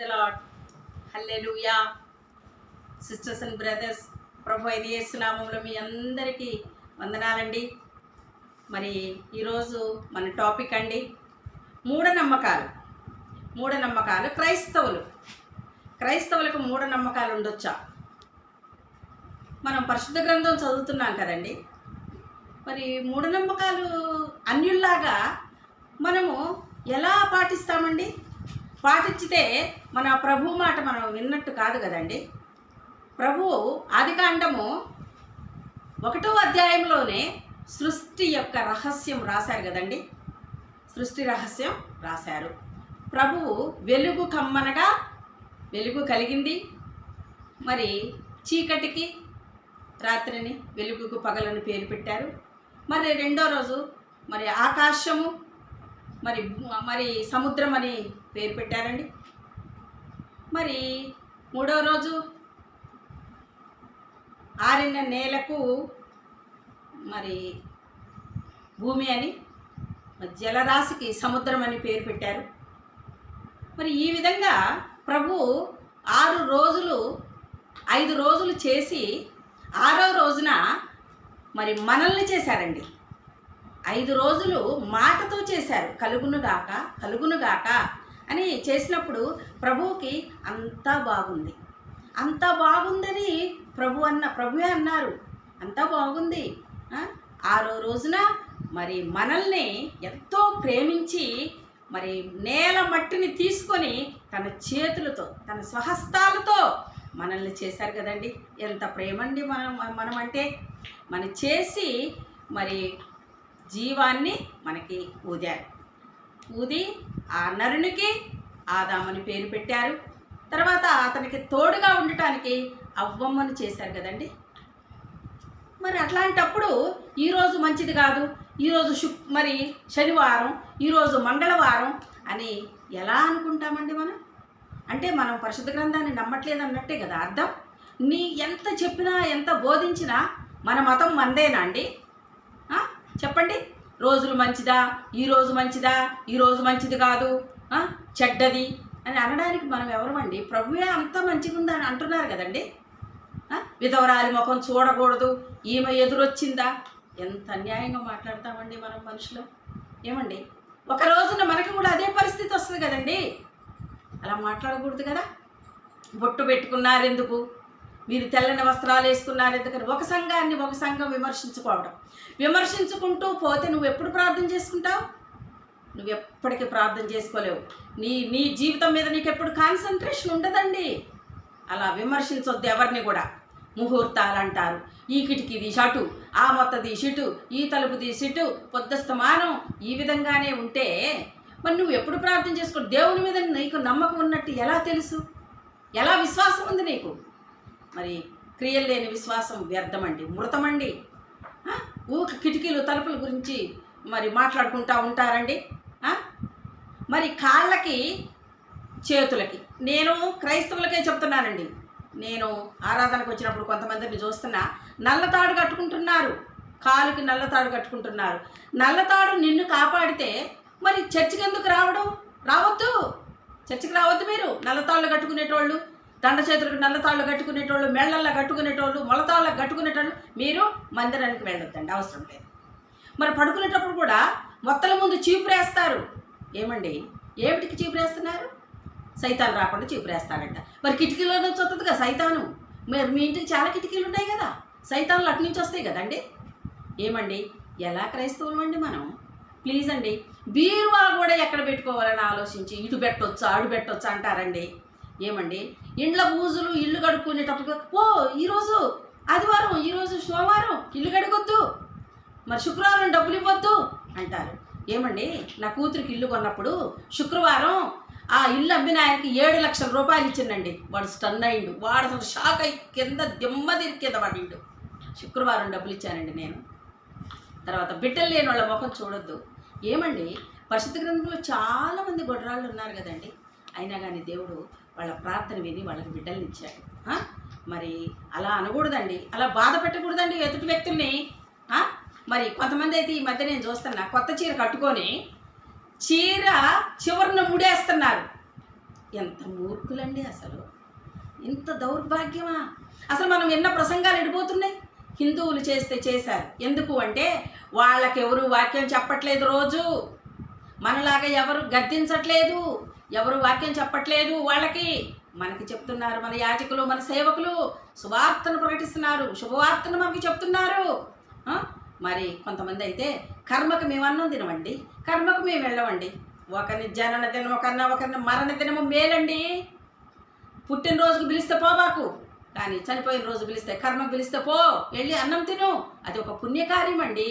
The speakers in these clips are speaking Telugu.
The lord hallelujah sisters and brothers ప్రభు అయిన యేసునామంలో మీ అందరికీ వందనాలండి. మరి ఈరోజు మన టాపిక్ అండి మూఢనమ్మకాలు. మూఢనమ్మకాలు క్రైస్తవులు. క్రైస్తవులకు మూఢనమ్మకాలు ఉండొచ్చా? మనం పరిశుద్ధ గ్రంథం చదువుతున్నాం కదండి. మరి మూఢనమ్మకాలు అన్యుల్లాగా మనము ఎలా పాటిస్తామండి? పాటించితే మన ప్రభు మాట మనం విన్నట్టు కాదు కదండి. ప్రభు ఆదికాండము ఒకటో అధ్యాయంలోనే సృష్టి యొక్క రహస్యం రాశారు కదండి. సృష్టి రహస్యం రాశారు. ప్రభువు వెలుగు కమ్మనగా వెలుగు కలిగింది. మరి చీకటికి రాత్రిని వెలుగుకు పగలను పేరు పెట్టారు. మరి రెండో రోజు మరి ఆకాశము మరి మరి సముద్రం అని పేరు పెట్టారండి. మరి మూడో రోజు ఆరిన నేలకు మరి భూమి అని జలరాశికి సముద్రం అని పేరు పెట్టారు. మరి ఈ విధంగా ప్రభు ఆరు రోజులు ఐదు రోజులు చేసి ఆరో రోజున మరి మనల్ని చేశారండి. ఐదు రోజులు మాటతో చేశారు. కలుగునుగాక కలుగునుగాక. అని చేసినప్పుడు ప్రభువుకి అంతా బాగుంది. అంతా బాగుందని ప్రభు అన్న ప్రభువే అన్నారు. అంతా బాగుంది. ఆరో రోజున మరి మనల్ని ఎంతో ప్రేమించి మరి నేల మట్టిని తీసుకొని తన చేతులతో తన స్వహస్తాలతో మనల్ని చేశారు కదండి. ఎంత ప్రేమండి మనం మనం అంటే మన చేసి మరి జీవాన్ని మనకి ఊదారు. ఊది ఆ నరునికి ఆదామని పేరు పెట్టారు. తర్వాత అతనికి తోడుగా ఉండటానికి అవ్వమ్మను చేశారు కదండి. మరి అట్లాంటప్పుడు ఈరోజు మంచిది కాదు ఈరోజు శు మరి శనివారం ఈరోజు మంగళవారం అని ఎలా అనుకుంటామండి మనం? అంటే మనం పరిశుద్ధ గ్రంథాన్ని నమ్మట్లేదు అన్నట్టే కదా అర్థం? నీ ఎంత చెప్పినా ఎంత బోధించినా మన మతం మందేనా అండి? చెప్పండి. రోజులు మంచిదా? ఈ రోజు మంచిదా? ఈ రోజు మంచిది కాదు. చెడ్డది అని అనడానికి మనం ఎవరమండి? ప్రభువే అంత మంచిగా ఉందని అంటున్నారు కదండి. విధవరాలి ముఖం చూడకూడదు. ఈమె ఎదురొచ్చిందా? ఎంత అన్యాయంగా మాట్లాడతామండి మనం మనుషులు. ఏమండి? ఒక రోజున మనకి కూడా అదే పరిస్థితి వస్తుంది కదండి. అలా మాట్లాడకూడదు కదా? బొట్టు పెట్టుకున్నారు ఎందుకు మీరు తెల్లని వస్త్రాలు వేసుకున్నారు ఎందుకని? ఒక సంఘాన్ని ఒక సంఘం విమర్శించుకోవడం. విమర్శించుకుంటూ పోతే నువ్వు ఎప్పుడు ప్రార్థన చేసుకుంటావు? నువ్వు ఎప్పటికీ ప్రార్థన చేసుకోలేవు. నీ నీ జీవితం మీద నీకు ఎప్పుడు కాన్సన్ట్రేషన్ ఉండదండి. అలా విమర్శించొద్దు ఎవరిని కూడా. ముహూర్తాలు అంటారు. ఈ కిటికీ తీసి ఆ మొత్త తీసి ఈ తలుపు తీసి పొద్దుస్తమానం ఈ విధంగానే ఉంటే మరి నువ్వు ఎప్పుడు ప్రార్థన చేసుకో? దేవుని మీద నీకు నమ్మకం ఉన్నట్టు ఎలా తెలుసు? ఎలా విశ్వాసం ఉంది నీకు? మరి క్రియలు లేని విశ్వాసం వ్యర్థమండి మృతమండి. ఆ? ఊక కిటికీలు తలుపుల గురించి మరి మాట్లాడుకుంటా ఉంటారండి. మరి కాళ్ళకి చేతులకి. నేను క్రైస్తవులకే చెప్తున్నానండి. నేను ఆరాధనకు వచ్చినప్పుడు కొంతమందిని చూస్తున్నా నల్లతాడు కట్టుకుంటున్నారు. కాలుకి నల్లతాడు కట్టుకుంటున్నారు. నల్లతాడు నిన్ను కాపాడితే మరి చర్చికి ఎందుకు రావడం? రావద్దు. చర్చికి రావద్దు మీరు. నల్లతాళ్ళు కట్టుకునేటోళ్ళు. దండ చేతులకు నల్లతాళ్ళు కట్టుకునేటోళ్ళు మెళ్ళల్లో కట్టుకునేటోళ్ళు మొలతాళ్ళకు కట్టుకునేటోళ్ళు మీరు మందిరానికి వెళ్ళొద్దండి అవసరం లేదు. మరి పడుకునేటప్పుడు కూడా మొత్తల ముందు చీపురేస్తారు. ఏమండి? ఏమిటికి చీపురేస్తున్నారు? సైతాన్ రాకుండా చీపురేస్తారంట మరి కిటికీలో నుంచి వస్తుంది కదా సైతాను. మరి మీ ఇంటికి చాలా కిటికీలు ఉన్నాయి కదా. సైతాన్లు అటు నుంచి వస్తాయి కదండి. ఏమండి? ఎలా క్రైస్తవులు అండి మనం? ప్లీజ్ అండి. బీరువా కూడా ఎక్కడ పెట్టుకోవాలని ఆలోచించి ఇటు పెట్టొచ్చా అడు పెట్టొచ్చా అంటారండి. ఏమండి? ఇండ్ల పూజలు ఇల్లు కడుక్కునేటప్పుడు ఓ ఈరోజు ఆదివారం ఈరోజు సోమవారం ఇల్లు కడగొద్దు మరి శుక్రవారం డబ్బులు ఇవ్వద్దు అంటారు. ఏమండి? నా కూతురికి ఇల్లు కొన్నప్పుడు శుక్రవారం ఆ ఇల్లు అమ్మిన ఆయనకి ఏడు లక్షల రూపాయలు ఇచ్చిందండి. వాడు స్టన్ అయిండు. వాడు అసలు షాక్ అయి కింద దిమ్మ తిరిగి కింద పడిండు శుక్రవారం డబ్బులు ఇచ్చానండి నేను. తర్వాత బిడ్డలు లేని వాళ్ళ ముఖం చూడొద్దు. ఏమండి? పరిశుద్ధ గ్రంథంలో చాలామంది గొడ్రాళ్ళు ఉన్నారు కదండి. అయినా కానీ దేవుడు వాళ్ళ ప్రార్థన విని వాళ్ళకి బిడ్డల్ని ఇచ్చాడు. మరి అలా అనకూడదండి. అలా బాధ పెట్టకూడదండి ఎదుటి వ్యక్తుల్ని. మరి కొంతమంది అయితే ఈ మధ్య నేను చూస్తున్నా కొత్త చీర కట్టుకొని చీర చివరిన ముడేస్తున్నారు. ఎంత మూర్ఖులండి అసలు. ఇంత దౌర్భాగ్యమా? అసలు మనం ఎన్న ప్రసంగాలు ఎడిపోతున్నాయి. హిందువులు చేస్తే చేశారు. ఎందుకు అంటే వాళ్ళకెవరు వాక్యం చెప్పట్లేదు రోజు. మనలాగా ఎవరు గద్దించట్లేదు. ఎవరు వాక్యం చెప్పట్లేదు వాళ్ళకి. మనకి చెప్తున్నారు మన యాజకులు మన సేవకులు సువార్తను ప్రకటిస్తున్నారు. శుభవార్తను మనకి చెప్తున్నారు. మరి కొంతమంది అయితే కర్మకు మేము అన్నం తినమండి కర్మకు మేము వెళ్ళమండి. ఒకరిని జనన దినము ఒకరిన ఒకరిని మరణ దినము మేలండి. పుట్టినరోజుకు పిలిస్తే పోబాకు కానీ చనిపోయిన రోజు పిలిస్తే కర్మకు పిలిస్తే పో వెళ్ళి అన్నం తిను. అది ఒక పుణ్యకార్యం అండి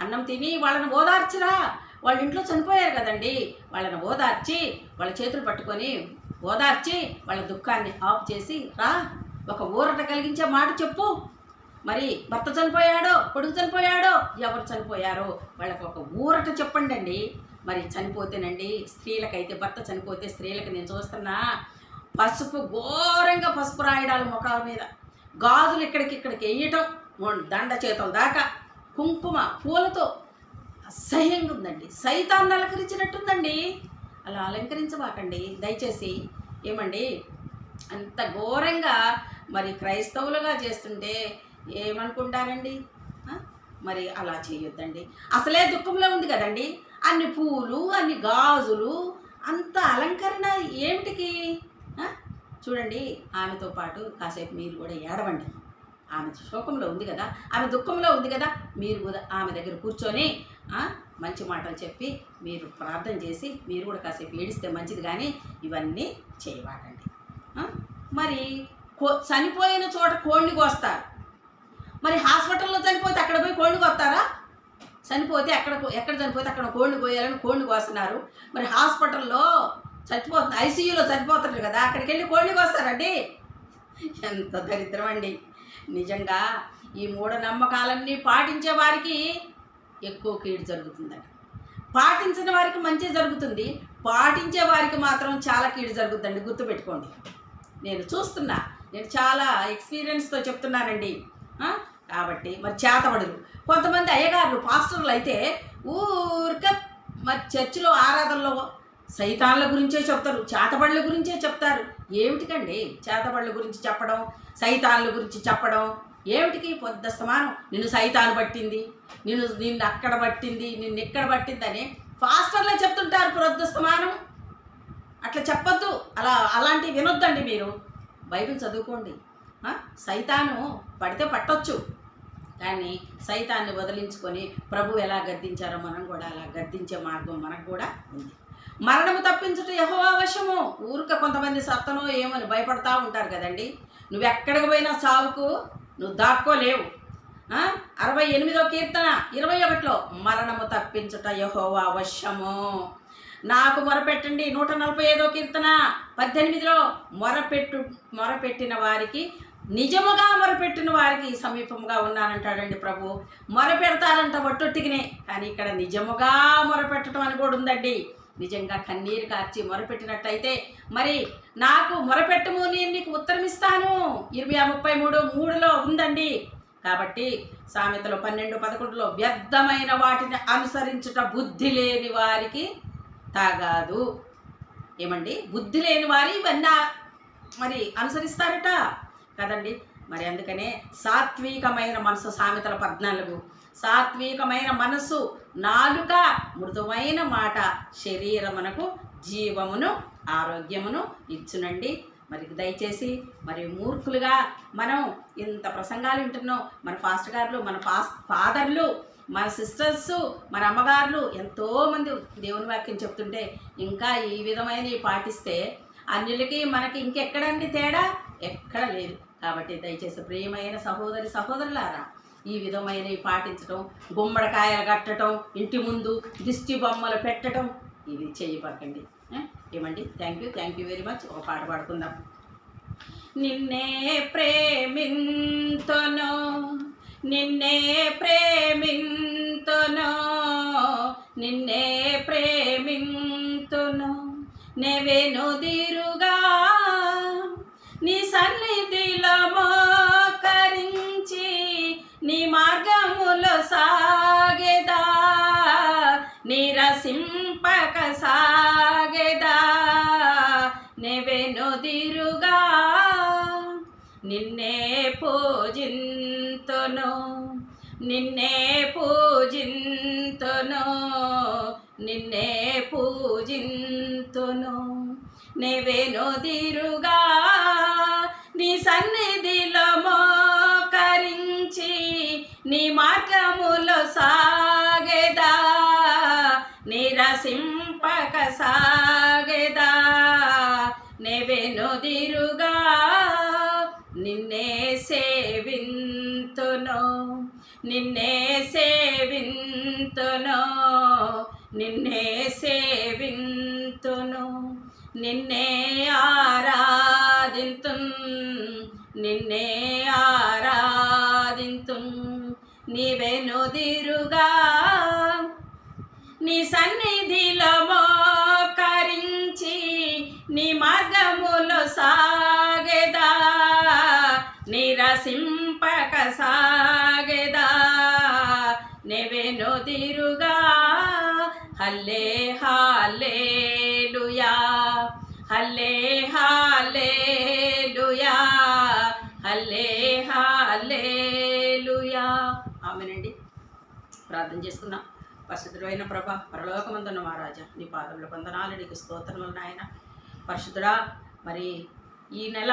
అన్నం తిని వాళ్ళని ఓదార్చరా. వాళ్ళ ఇంట్లో చనిపోయారు కదండి. వాళ్ళని ఓదార్చి వాళ్ళ చేతులు పట్టుకొని ఓదార్చి వాళ్ళ దుఃఖాన్ని ఆఫ్ చేసి రా ఒక ఊరట కలిగించే మాట చెప్పు. మరి భర్త చనిపోయాడో కొడుకు చనిపోయాడో ఎవరు చనిపోయారో వాళ్ళకి ఒక ఊరట చెప్పండి అండి మరి చనిపోతేనండి స్త్రీలకైతే భర్త చనిపోతే స్త్రీలకు నేను చూస్తున్నా పసుపు ఘోరంగా పసుపు రాయడాలు ముఖాల మీద. గాజులు ఇక్కడికి ఇక్కడికి వేయటం దండ చేతుల దాకా కుంకుమ పూలతో అసహ్యంగా ఉందండి సైతాన్ని అలంకరించినట్టుందండి. అలా అలంకరించబాకండి. దయచేసి ఏమండి? అంత ఘోరంగా మరి క్రైస్తవులుగా చేస్తుంటే ఏమనుకుంటారండి? మరి అలా చేయొద్దండి. అసలే దుఃఖంలో ఉంది కదండి. అన్ని పూలు అన్ని గాజులు అంత అలంకరణ ఏమిటికి? చూడండి ఆమెతో పాటు కాసేపు మీరు కూడా ఏడవండి. ఆమె శోకంలో ఉంది కదా. ఆమె దుఃఖంలో ఉంది కదా. మీరు కూడా ఆమె దగ్గర కూర్చొని మంచి మాటలు చెప్పి మీరు ప్రార్థన చేసి మీరు కూడా కాసేపు ఏడిస్తే మంచిది కానీ ఇవన్నీ చేయబాకండి. మరి కో చనిపోయిన చోట కోడిని కోస్తారు. మరి హాస్పిటల్లో చనిపోతే అక్కడ పోయి కోడిని కోస్తారా? చనిపోతే ఎక్కడ ఎక్కడ చనిపోతే అక్కడ కోడిని కోయాలని కోడిని కోస్తున్నారు. మరి హాస్పిటల్లో చచ్చిపోతుంది ఐసీయూలో చనిపోతారు కదా అక్కడికి వెళ్ళి కోడిని కోస్తారండి. ఎంత దరిద్రం అండి. నిజంగా ఈ మూఢనమ్మకాలన్నీ పాటించే వారికి ఎక్కువ కీడు జరుగుతుందండి. పాటించిన వారికి మంచి జరుగుతుంది. పాటించే వారికి మాత్రం చాలా కీడు జరుగుతుందండి. గుర్తుపెట్టుకోండి. నేను చూస్తున్నా. నేను చాలా ఎక్స్పీరియన్స్తో చెప్తున్నానండి. కాబట్టి మరి చేతబడులు కొంతమంది అయ్యగారులు పాస్టర్లు అయితే ఊరిక మరి చర్చిలో ఆరాధనలో సైతాన్ల గురించే చెప్తారు చేతబడుల గురించే చెప్తారు. ఏమిటికండి చేతబడుల గురించి చెప్పడం సైతాన్ల గురించి చెప్పడం? ఏమిటికి? పొద్దస్తమానం నిన్ను సైతాను పట్టింది నిన్ను నిన్ను అక్కడ పట్టింది నిన్ను ఇక్కడ పట్టిందని ఫాస్టర్లే చెప్తుంటారు పొద్దస్తమానం అట్లా చెప్పొద్దు. అలా అలాంటివి వినొద్దండి మీరు. బైబిల్ చదువుకోండి. సైతాను పడితే పట్టొచ్చు. కానీ సైతాన్ని వదిలించుకొని ప్రభు ఎలా గద్దించారో మనం కూడా అలా గద్దించే మార్గం మనకు కూడా ఉంది. మరణము తప్పించుట యహోవా వశము. ఊరిక కొంతమంది సత్తనో ఏమని భయపడతా ఉంటారు కదండి. నువ్వు ఎక్కడికి పోయినా సావుకు నువ్వు దాక్కోలేవు. అరవై ఎనిమిదో కీర్తన ఇరవై ఒకటిలో మరణము తప్పించుట యహోవా వశము. నాకు మొరపెట్టండి నూట నలభై ఐదో కీర్తన పద్దెనిమిదిలో మొరపెట్టు మొరపెట్టిన వారికి నిజముగా మొరపెట్టిన వారికి సమీపముగా ఉన్నానంటాడండి ప్రభు. మొరపెడతారంట ఒట్టొట్టికినే కానీ ఇక్కడ నిజముగా మొరపెట్టడం అని కూడా ఉందండి. నిజంగా కన్నీరు కార్చి మొరపెట్టినట్టయితే మరి నాకు మొరపెట్టము నేను నీకు ఉత్తరం ఇస్తాను ఇరవై ముప్పై మూడు మూడులో ఉందండి. కాబట్టి సామెతలో పన్నెండు పదకొండులో వ్యర్థమైన వాటిని అనుసరించుట బుద్ధి లేని వారికి తాగాదు. ఏమండి? బుద్ధి లేని వారి ఇవన్నీ మరి అనుసరిస్తారట. కదండి? మరి అందుకనే సాత్వికమైన మనసు సామెతల పద్నాలుగు. సాత్వికమైన మనసు నాలుక మృదువైన మాట శరీరమునకు జీవమును ఆరోగ్యమును ఇచ్చునండి. మరి దయచేసి మరి మూర్ఖులుగా మనం ఇంత ప్రసంగాలు వింటున్నాం. మన ఫాస్ట్ గారులు మన ఫాస్ ఫాదర్లు మన సిస్టర్స్ మన అమ్మగారులు ఎంతోమంది దేవుని వాక్యం చెప్తుంటే ఇంకా ఈ విధమైనవి పాటిస్తే అన్యులకి మనకి ఇంకెక్కడండి తేడా? ఎక్కడ లేదు. కాబట్టి దయచేసి ప్రియమైన సహోదరి సహోదరులారా ఈ విధమైనవి పాటించడం గుమ్మడికాయలు కట్టడం ఇంటి ముందు దిష్టి బొమ్మలు పెట్టడం ఇవి చేయబాకండి ఏమండి? Thank you thank you very much ఒక పాట పాడుకుందాం. నిన్నే ప్రేమింతును నిన్నే ప్రేమింతును నిన్నే ప్రేమింతును నెవెనుదిరుగా నీ సన్నిధిలో మార్గములో సాగేదా? నిరసింపక సాగెదా? నెవెనుదిరుగా నిన్నే పూజింతును నిన్నే పూజింతును నిన్నే పూజింతును. నెవెనుదిరుగా నీ సన్నిధిలో మోకరించి నీ మార్గములో సాగేదా నిరసింపక సాగేదా. నెవెనుదిరుగా నిన్నే సేవింతును నిన్నే సేవింతును నిన్నే సేవింతును నిన్నే నీవెనుదిరుగా నీ సన్నిధిలో మోకరించి నీ మార్గములో సాగెదా నిరసింపక సాగెదా. నెవెనుదిరుగా హల్లే హాలేలుయా హల్లే హాలేలుయా హల్లే హాలే ప్రార్థన చేసుకుందాం. పరిశుద్ధుడైన ప్రభ పరలోకమందున్న మహారాజా నీ పాదంలో వందనాలు నీకు స్తోత్రములు నాయన. పరిశుద్ధుడా మరి ఈ నెల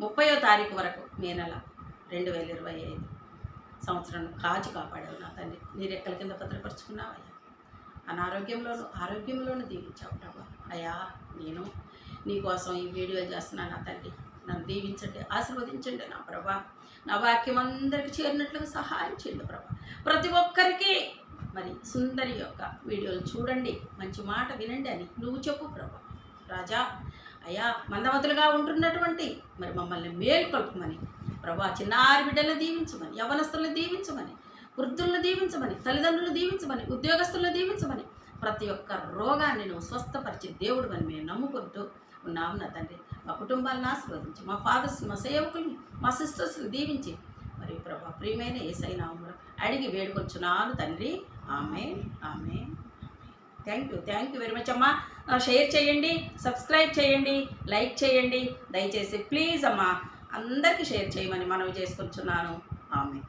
ముప్పయో తారీఖు వరకు మే నెల రెండు వేల ఇరవై ఐదు సంవత్సరం కాచి కాపాడావు నా తండ్రి. నీ రెక్కల కింద భద్రపరుచుకున్నావయ్యా. అనారోగ్యంలోను ఆరోగ్యంలోను దీవించావు ప్రభా. అయ్యా నేను నీకోసం ఈ వీడియో చేస్తున్నాను నా తండ్రి. నన్ను దీవించండి ఆశీర్వదించండి నా ప్రభా. నా వాక్యం అందరికి చేరినట్లుగా సహాయం చేయండి ప్రభా. ప్రతి ఒక్కరికి మరి సుందరి యొక్క వీడియోలు చూడండి మంచి మాట వినండి అని నువ్వు చెప్పు ప్రభా. రాజా అయ్యా మందమతులుగా ఉంటున్నటువంటి మరి మమ్మల్ని మేల్కొల్పమని ప్రభా చిన్నారి బిడ్డలను దీవించమని యవనస్తులను దీవించమని వృద్ధులను దీవించమని తల్లిదండ్రులను దీవించమని ఉద్యోగస్తులను దీవించమని ప్రతి ఒక్క రోగాన్ని నువ్వు స్వస్థపరిచే దేవుడు అని మేము నమ్ముకుంటూ ఉన్నాము నా తండ్రి మా కుటుంబాలను ఆశీర్వదించి మా ఫాదర్స్ మా సేవకుల్ని మా సిస్టర్స్ని దీవించి. మరి ప్రభా ప్రియమైన ఏసైనా అడిగి వేడుకొచ్చున్నాను తండ్రి. ఆమె ఆమె thank you thank you very much అమ్మా. షేర్ చేయండి సబ్స్క్రైబ్ చేయండి లైక్ చేయండి. దయచేసి ప్లీజ్ అమ్మా అందరికీ షేర్ చేయమని మనవి చేసుకొచ్చున్నాను ఆమె